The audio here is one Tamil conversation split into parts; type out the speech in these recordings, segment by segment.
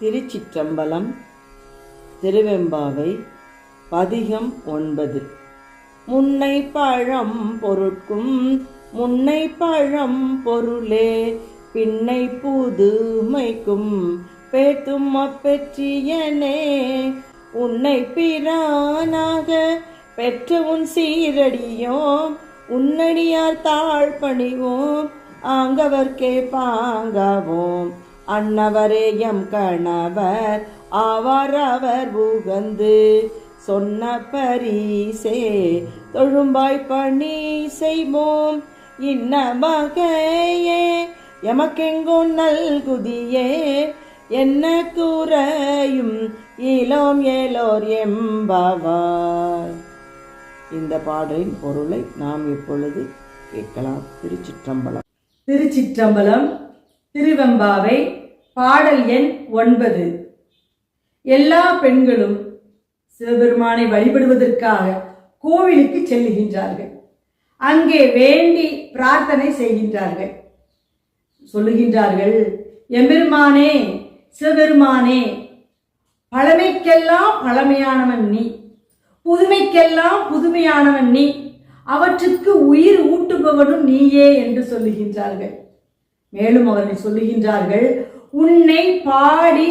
திருச்சிற்றம்பலம் திருவெம்பாவை பதிகம் ஒன்பது. முன்னை பழம் பொருட்கும் முன்னை பழம் பொருளே பின்னை புதுமைக்கும் பேத்தும் அப்பெற்றியனே. உன்னை பிரானாக பெற்ற உன் சீரடியோம் உன்னடியார் தாழ் பணிவோம் ஆங்கவர்க்கே பாங்காவோம். அன்னவரே எம் கணவர் ஆவார் அவர் உகந்து சொன்ன பரிசே தொழும்பாய் பணி செய்வோம். இன்ன வகையே எமக்கெங்கும் நல்குதியே என்ன கூறையும் இளோம் ஏலோர் எம்பவார் இந்த பாடலின் பொருளை நாம் இப்பொழுது கேட்கலாம். திருச்சிற்றம்பலம். திருச்சிற்றம்பலம் திருவெம்பாவை பாடல் எண் ஒன்பது. எல்லா பெண்களும் சிவபெருமானை வழிபடுவதற்காக கோவிலுக்கு செல்லுகின்றார்கள். அங்கே வேண்டி பிரார்த்தனை செய்கின்றார்கள். சொல்லுகின்றார்கள் எம்பெருமானே சிவபெருமானே பழமைக்கெல்லாம் பழமையானவன் நீ. புதுமைக்கெல்லாம் புதுமையானவன் நீ. அவற்றுக்கு உயிர் ஊட்டுபவனும் நீயே என்று சொல்லுகின்றார்கள். மேலும் அவர்கள் சொல்லுகின்றார்கள் உன்னை பாடி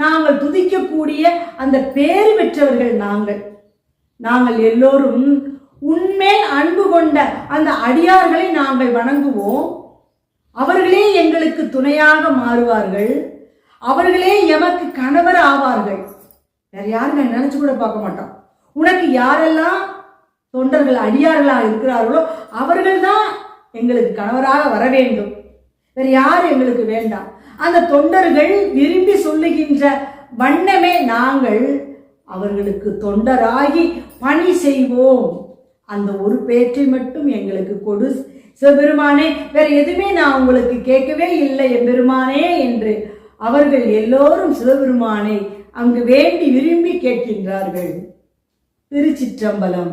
நாங்கள் துதிக்கக்கூடிய அந்த பேர் பெற்றவர்கள் நாங்கள். நாங்கள் எல்லோரும் உன்மேல் அன்பு கொண்ட அந்த அடியார்களை நாங்கள் வணங்குவோம். அவர்களே எங்களுக்கு துணையாக மாறுவார்கள். அவர்களே எமக்கு கணவர் ஆவார்கள். வேற யாரும் நான் நினைச்சு கூட பார்க்க மாட்டோம் உனக்கு யாரெல்லாம் தொண்டர்கள் அடியார்களாக இருக்கிறார்களோ அவர்கள் தான் எங்களுக்கு கணவராக வர வேண்டும். வேற யாரும் எங்களுக்கு வேண்டாம். அந்த தொண்டர்கள் விரும்பி சொல்லுகின்ற வண்ணமே நாங்கள் அவர்களுக்கு தொண்டராகி பணி செய்வோம். அந்த ஒரு பேற்றை மட்டும் எங்களுக்கு கொடு. சிவபெருமானே வேற எதுவுமே நான் உங்களுக்கு கேட்கவே இல்லை எம்பெருமானே என்று அவர்கள் எல்லோரும் சிவபெருமானை அங்கு வேண்டி விரும்பி கேட்கின்றார்கள். திருச்சிற்றம்பலம்.